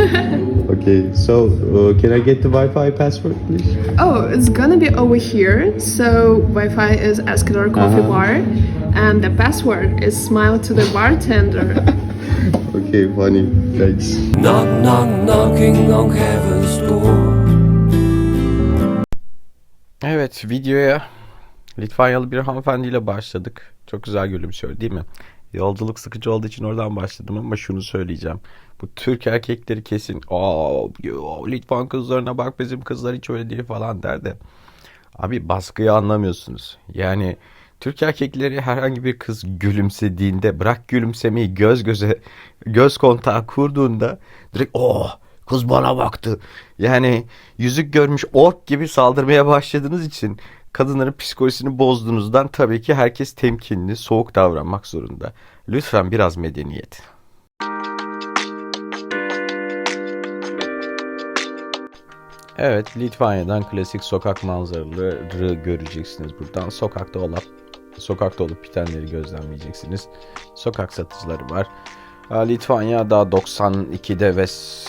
Okay, so uh, can I get the Wi-Fi password, please? Oh, it's gonna be over here. So Wi-Fi is Escador Coffee Uh-huh. Bar, and the password is smile to the bartender. Okay, funny. Thanks. Knock, knock, knocking on heaven's door. Evet videoya Litvanyalı bir hanımefendiyle başladık. Çok güzel gülümsüyor değil mi? Yolculuk sıkıcı olduğu için oradan başladım ama şunu söyleyeceğim. Bu Türk erkekleri kesin aa Litvan kızlarına bak bizim kızlar hiç öyle değil falan der de. Abi baskıyı anlamıyorsunuz. Yani Türk erkekleri herhangi bir kız gülümsediğinde bırak gülümsemeyi göz göze göz kontağı kurduğunda direkt oh kız bana baktı. Yani yüzük görmüş ork gibi saldırmaya başladığınız için kadınların psikolojisini bozduğunuzdan tabii ki herkes temkinli, soğuk davranmak zorunda. Lütfen biraz medeniyet. Evet, Litvanya'dan klasik sokak manzaraları göreceksiniz buradan. Sokakta olup sokakta olup bitenleri gözlemleyeceksiniz. Sokak satıcıları var. Litvanya daha 92'de ve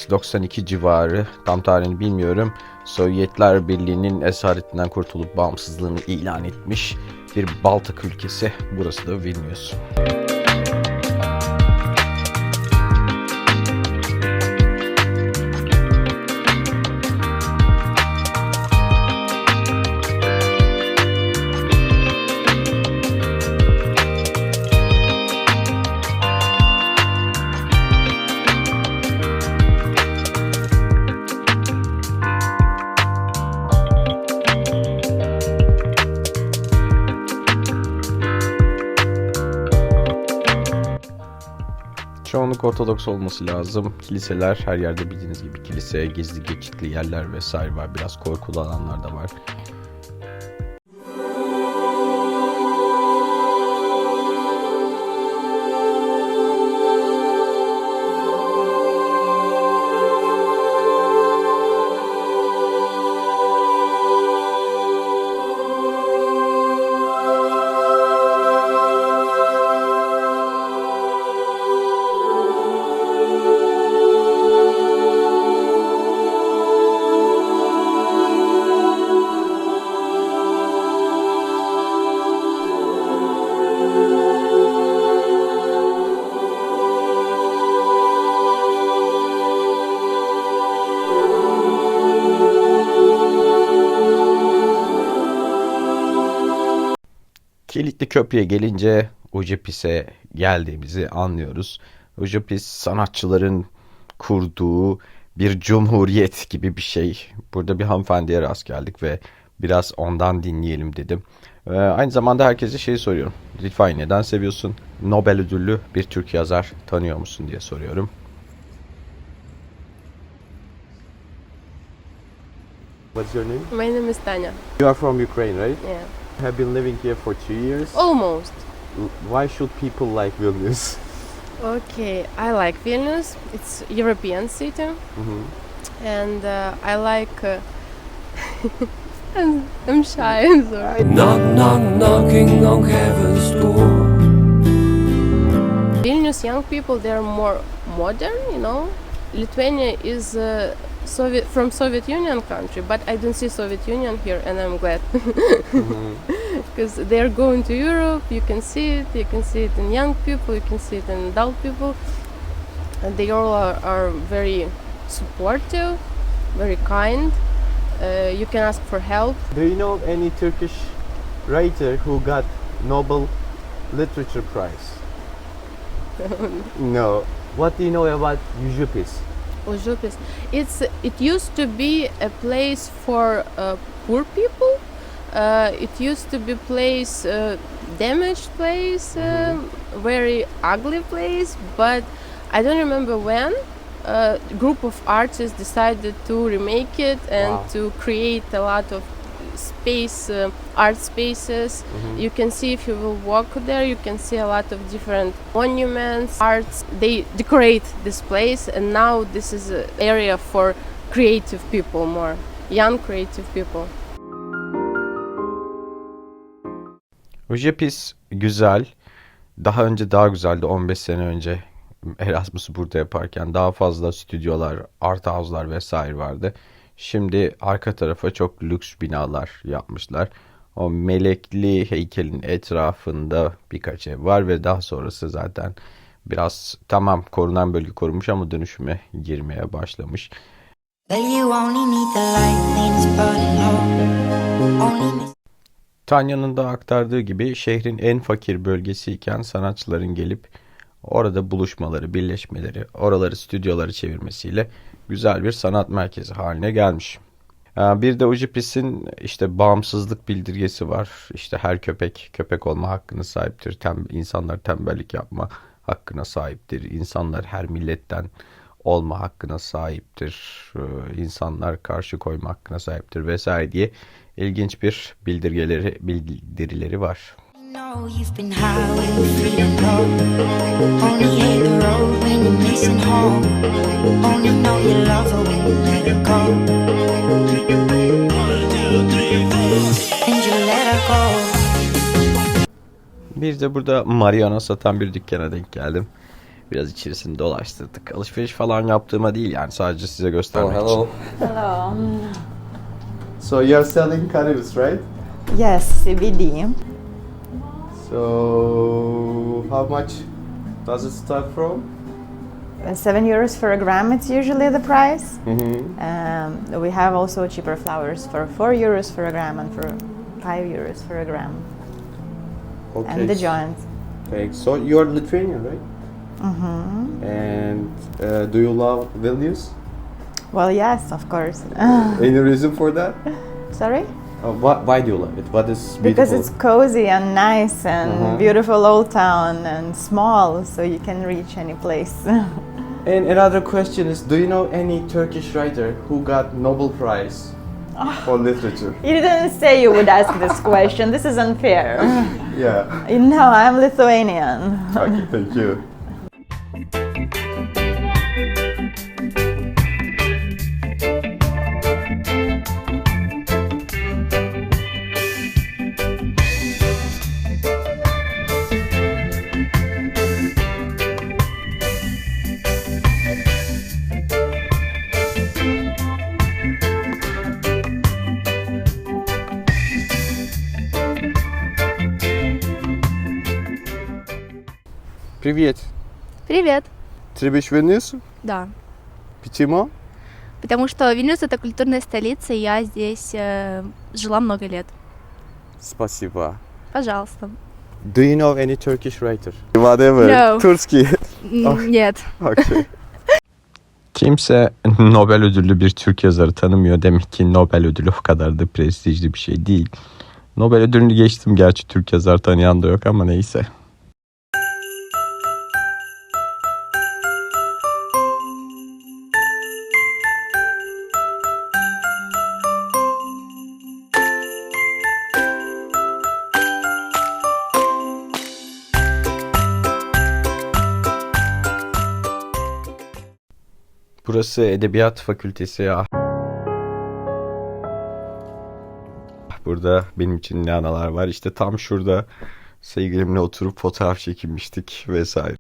92 civarı tam tarihini bilmiyorum. Sovyetler Birliği'nin esaretinden kurtulup bağımsızlığını ilan etmiş bir Baltık ülkesi. Burası da Vilnius. Çoğunluk Ortodoks olması lazım. Kiliseler her yerde bildiğiniz gibi kilise, gizli geçitli yerler vesaire var. Biraz korkulu alanlar da var. Köprü'ye gelince Ucepis'e geldiğimizi anlıyoruz. Ucepis sanatçıların kurduğu bir cumhuriyet gibi bir şey. Burada bir hanımefendiye rast geldik ve biraz ondan dinleyelim dedim. Ee, aynı zamanda herkese şey soruyorum. Litvanya'yı neden seviyorsun? Nobel ödüllü bir Türk yazar tanıyor musun diye soruyorum. What's your name? My name is Tanya. You are from Ukraine, right? Yeah. Have been living here for two years. Almost. Why should people like Vilnius? Okay, I like Vilnius. It's European city, Mhm. and uh, I like. Uh, I'm, I'm shy. I'm sorry. Knock, knock, knocking on heaven's door. Vilnius young people they're more modern, you know. Lithuania is uh, Soviet from Soviet Union country, but I don't see Soviet Union here, and I'm glad because they're going to Europe. You can see it. You can see it in young people. You can see it in adult people. And they all are, are very supportive, very kind. Uh, you can ask for help. Do you know any Turkish writer who got Nobel Literature Prize? no. What do you know about Ujupis? Užupis. It's it used to be a place for uh, poor people. Uh, it used to be place uh, damaged place, um, very ugly place. But I don't remember when. A group of artists decided to remake it and Wow. to create a lot of space, uh, art spaces. You can see if you will walk there, you can see a lot of different monuments, arts. They decorate this place, and now this is an area for creative people more, young creative people. Ujepis güzel. Daha önce daha güzeldi 15 sene önce Erasmus'u burada yaparken daha fazla stüdyolar, art house'lar vesaire vardı. Şimdi arka tarafa çok lüks binalar yapmışlar. O melekli heykelin etrafında birkaç ev var ve daha sonrası zaten biraz tamam korunan bölge korunmuş ama dönüşüme girmeye başlamış. Tanya'nın da aktardığı gibi şehrin en fakir bölgesiyken sanatçıların gelip orada buluşmaları, birleşmeleri, oraları stüdyoları çevirmesiyle güzel bir sanat merkezi haline gelmiş. Ee, Bir de Ujipis'in işte bağımsızlık bildirgesi var. İşte her köpek köpek olma hakkına sahiptir. Tem, insanlar tembellik yapma hakkına sahiptir. İnsanlar her milletten olma hakkına sahiptir. Ee, İnsanlar karşı koyma hakkına sahiptir vesaire diye ilginç bir bildirgeleri bildirileri var. Know you've been high when you're feeling low. Only hate the road when you're missing home. Only know you love her when you let her go. And you let her go. Bir de burada Mariana satan bir dükkana denk geldim. Biraz içerisini dolaştırdık. Alışveriş falan yaptığıma değil yani sadece size göstermek için. Hello. So you're selling cannabis, right? Yes, CBD. So how much does it start from? Uh, Seven euros for a gram. It's usually the price. Mm-hmm. Um, we have also cheaper flowers for four euros for a gram and for five euros for a gram. Okay. And the joints. Thanks. So you're Lithuanian, right? hmm And uh, do you love Vilnius? Well, yes, of course. Any reason for that? Sorry? Uh, why, why do you love it? What is beautiful? Because it's cozy and nice and Uh-huh. beautiful old town and small, so you can reach any place. And another question is, do you know any Turkish writer who got Nobel Prize for literature? you didn't say you would ask this question. This is unfair. Yeah. no, I'm Lithuanian. Okay, thank you. Привет. Привет. Ты любишь Вильнюс? Да. Почему? Потому что Вильнюс это культурная столица, и я здесь э, жила много лет. Спасибо. Пожалуйста. Do you know any Turkish writer? Whatever. No. Turkey. М, Oh. Нет. okay. Kimse Nobel ödüllü bir Türk yazarı tanımıyor. Demek ki Nobel ödülü o kadar da prestijli bir şey değil. Nobel ödülünü geçtim gerçi Türk yazar tanıyan da yok ama neyse. Burası Edebiyat Fakültesi. Ah. Burada benim için ne anılar var. İşte tam şurada sevgilimle oturup fotoğraf çekinmiştik vesaire.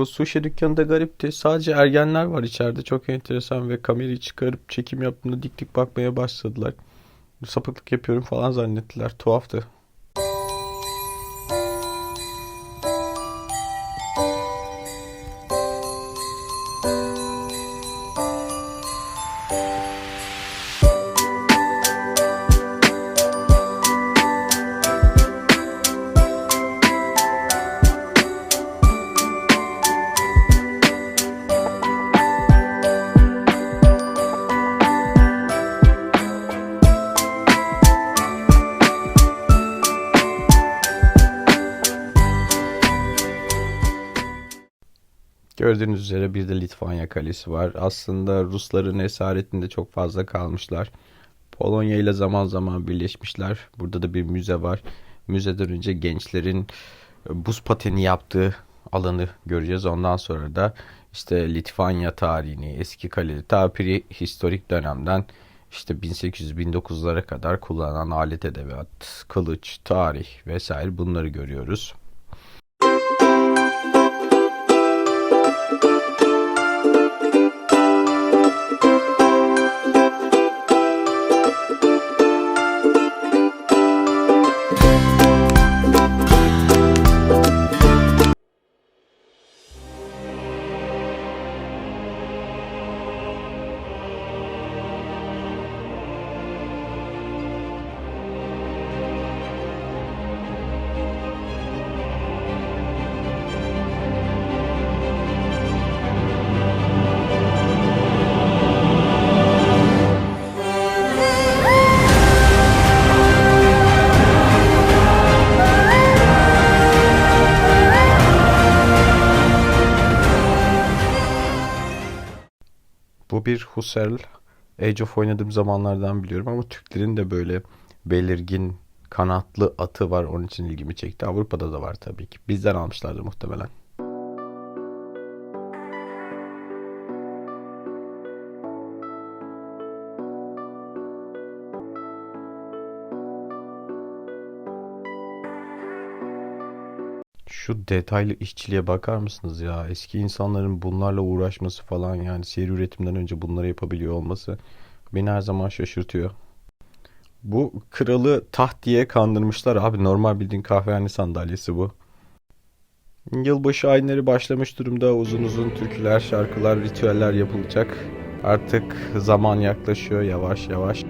Bu sushi dükkanı da garipti. Sadece ergenler var içeride. Çok enteresan ve kamerayı çıkarıp çekim yaptığımda dik dik bakmaya başladılar. Sapıklık yapıyorum falan zannettiler. Tuhaftı. Gördüğünüz üzere bir de Litvanya kalesi var. Aslında Rusların esaretinde çok fazla kalmışlar. Polonya ile zaman zaman birleşmişler. Burada da bir müze var. Müzeden önce gençlerin buz pateni yaptığı alanı göreceğiz. Ondan sonra da işte Litvanya tarihini, eski kale, ta historik dönemden işte 1800-1900'lara kadar kullanılan alet edevat, kılıç, tarih vesaire bunları görüyoruz. Bu bir Husserl. Age of oynadığım zamanlardan biliyorum ama Türklerin de böyle belirgin kanatlı atı var. Onun için ilgimi çekti. Avrupa'da da var tabii ki. Bizden almışlardır muhtemelen. Şu detaylı işçiliğe bakar mısınız ya? Eski insanların bunlarla uğraşması falan yani seri üretimden önce bunları yapabiliyor olması beni her zaman şaşırtıyor. Bu kralı taht diye kandırmışlar abi. Normal bildiğin kahvehane sandalyesi bu. Yılbaşı ayinleri başlamış durumda. Uzun uzun türküler, şarkılar, ritüeller yapılacak. Artık zaman yaklaşıyor yavaş yavaş.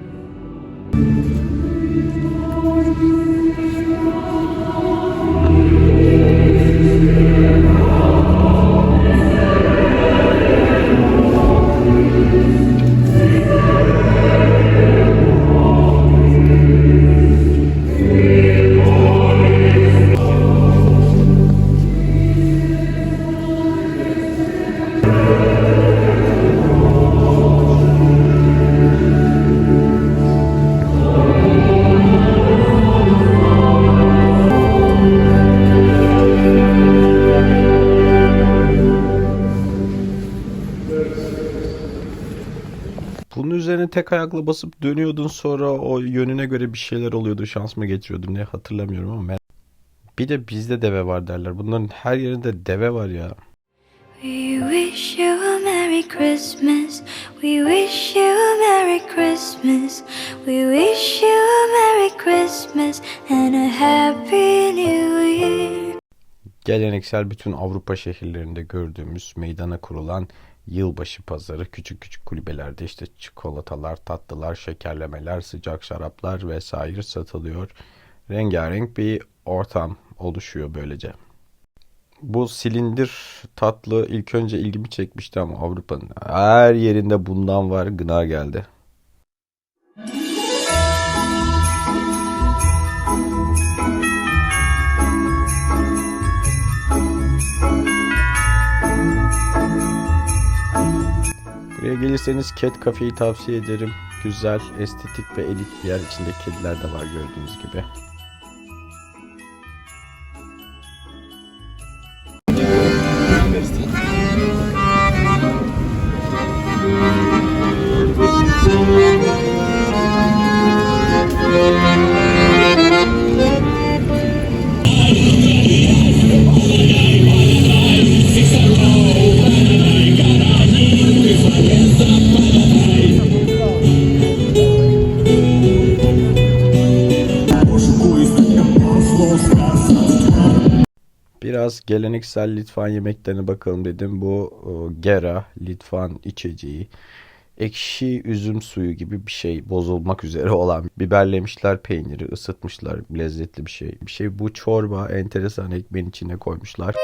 Tek ayakla basıp dönüyordun sonra o yönüne göre bir şeyler oluyordu. Şans mı getiriyordu ne hatırlamıyorum ama. Bir de bizde deve var derler. Bunların her yerinde deve var ya. We wish you a Merry Christmas. We wish you a Merry Christmas. We wish you a Merry Christmas and a Happy New Year. Geleneksel bütün Avrupa şehirlerinde gördüğümüz meydana kurulan yılbaşı pazarı küçük küçük kulübelerde işte çikolatalar, tatlılar, şekerlemeler, sıcak şaraplar vesaire satılıyor. Rengarenk bir ortam oluşuyor böylece. Bu silindir tatlı ilk önce ilgimi çekmişti ama Avrupa'nın her yerinde bundan var gına geldi. Gelirseniz Cat Cafe'yi tavsiye ederim. Güzel, estetik ve elit bir yer. İçinde kediler de var gördüğünüz gibi. Geleneksel Litvan yemeklerine bakalım dedim. Bu e, gera, Litvan içeceği. Ekşi üzüm suyu gibi bir şey bozulmak üzere olan biberlemişler peyniri ısıtmışlar lezzetli bir şey. Bir şey bu çorba enteresan ekmeğin içine koymuşlar.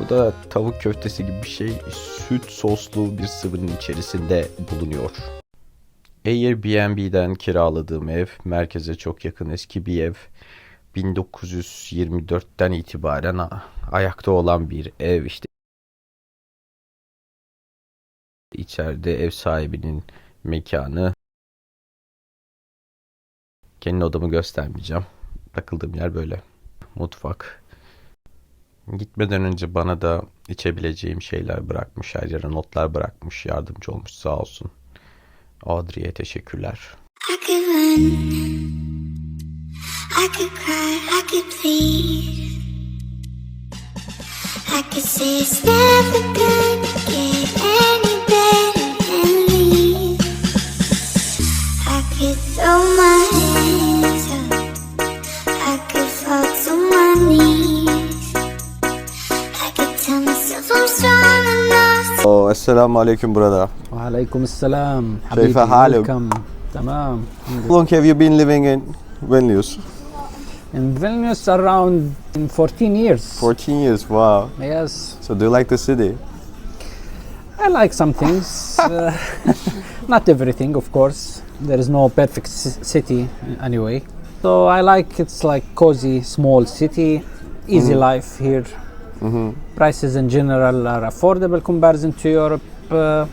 Bu da tavuk köftesi gibi bir şey süt soslu bir sıvının içerisinde bulunuyor. Airbnb'den kiraladığım ev merkeze çok yakın eski bir ev. 1924'ten itibaren ayakta olan bir ev işte. İçeride ev sahibinin mekanı. Kendi odamı göstermeyeceğim. Takıldığım yer böyle. Mutfak. Gitmeden önce bana da içebileceğim şeyler bırakmış. Her yere notlar bırakmış. Yardımcı olmuş sağ olsun. Audrey'e teşekkürler. I could run, I could cry, I could plead. I could say it's never gonna get any better than me. I could throw my hands up, I could fall to my knees. I could tell myself I'm strong enough. Oh, assalamu alaikum brother. وعليكم السلام كيف حبيبي حالك؟ welcome. تمام How long have you been living in Vilnius? in Vilnius around 14 years 14 years, wow. yes So do you like the city? I like some things uh, not everything of course there is no perfect c- city anyway so I like it's like cozy small city easy life here prices in general are affordable comparison to Europe uh,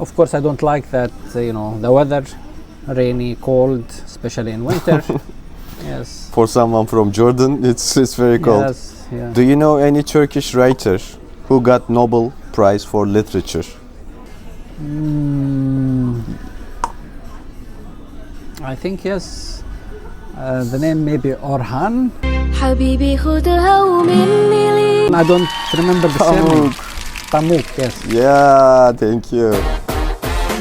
of course, I don't like that, uh, you know, the weather, rainy, cold, especially in winter. yes. For someone from Jordan, it's, it's very cold. Yes, yeah. Do you know any Turkish writer who got Nobel Prize for Literature? Mm, I think yes. Uh, the name may be Orhan. I don't remember the surname. Pamuk, yes. Yeah, thank you.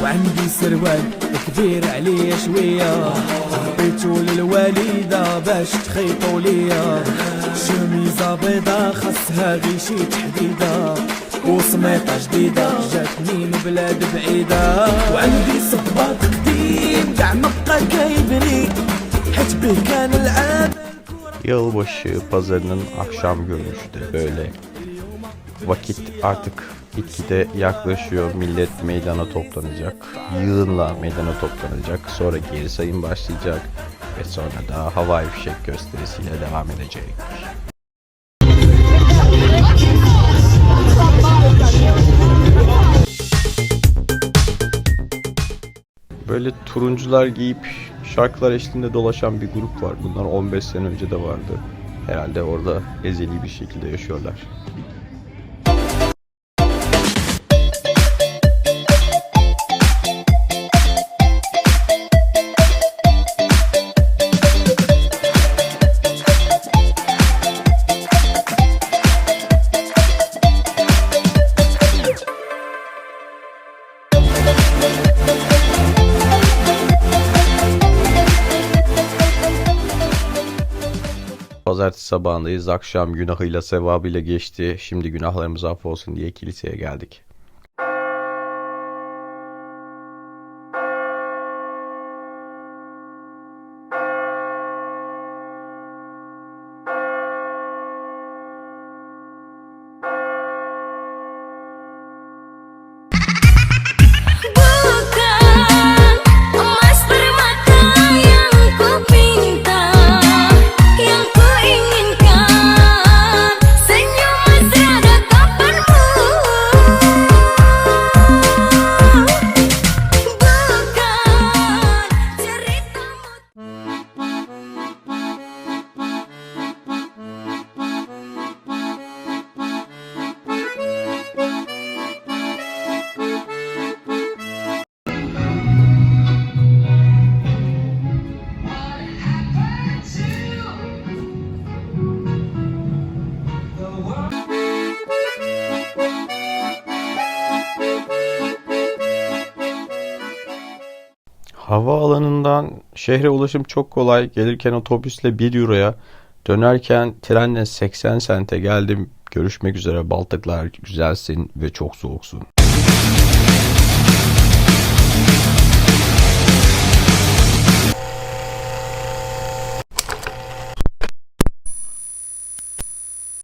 وعندي سروال كبير عليا شوية. عطيتو للوالدة باش تخيطو ليا. شميزة بيضا خاصها غي شي تحديدة. وسميطة جديدة جاتني من بلاد بعيدة. وعندي صباط قديم كاع مبقى كايبني حيت به كان العاب Yılbaşı pazarının akşam görünüşü de böyle. Vakit artık gitgide yaklaşıyor. Millet meydana toplanacak. Yığınla meydana toplanacak. Sonra geri sayım başlayacak. Ve sonra da havai fişek gösterisiyle devam edecek. Böyle turuncular giyip şarkılar eşliğinde dolaşan bir grup var. Bunlar 15 sene önce de vardı. Herhalde orada ezeli bir şekilde yaşıyorlar. Sabahındayız. Akşam günahıyla sevabıyla geçti. Şimdi günahlarımız affolsun diye kiliseye geldik. Havaalanından şehre ulaşım çok kolay. Gelirken otobüsle 1 euroya, dönerken trenle 80 sente geldim. Görüşmek üzere Baltıklar güzelsin ve çok soğuksun.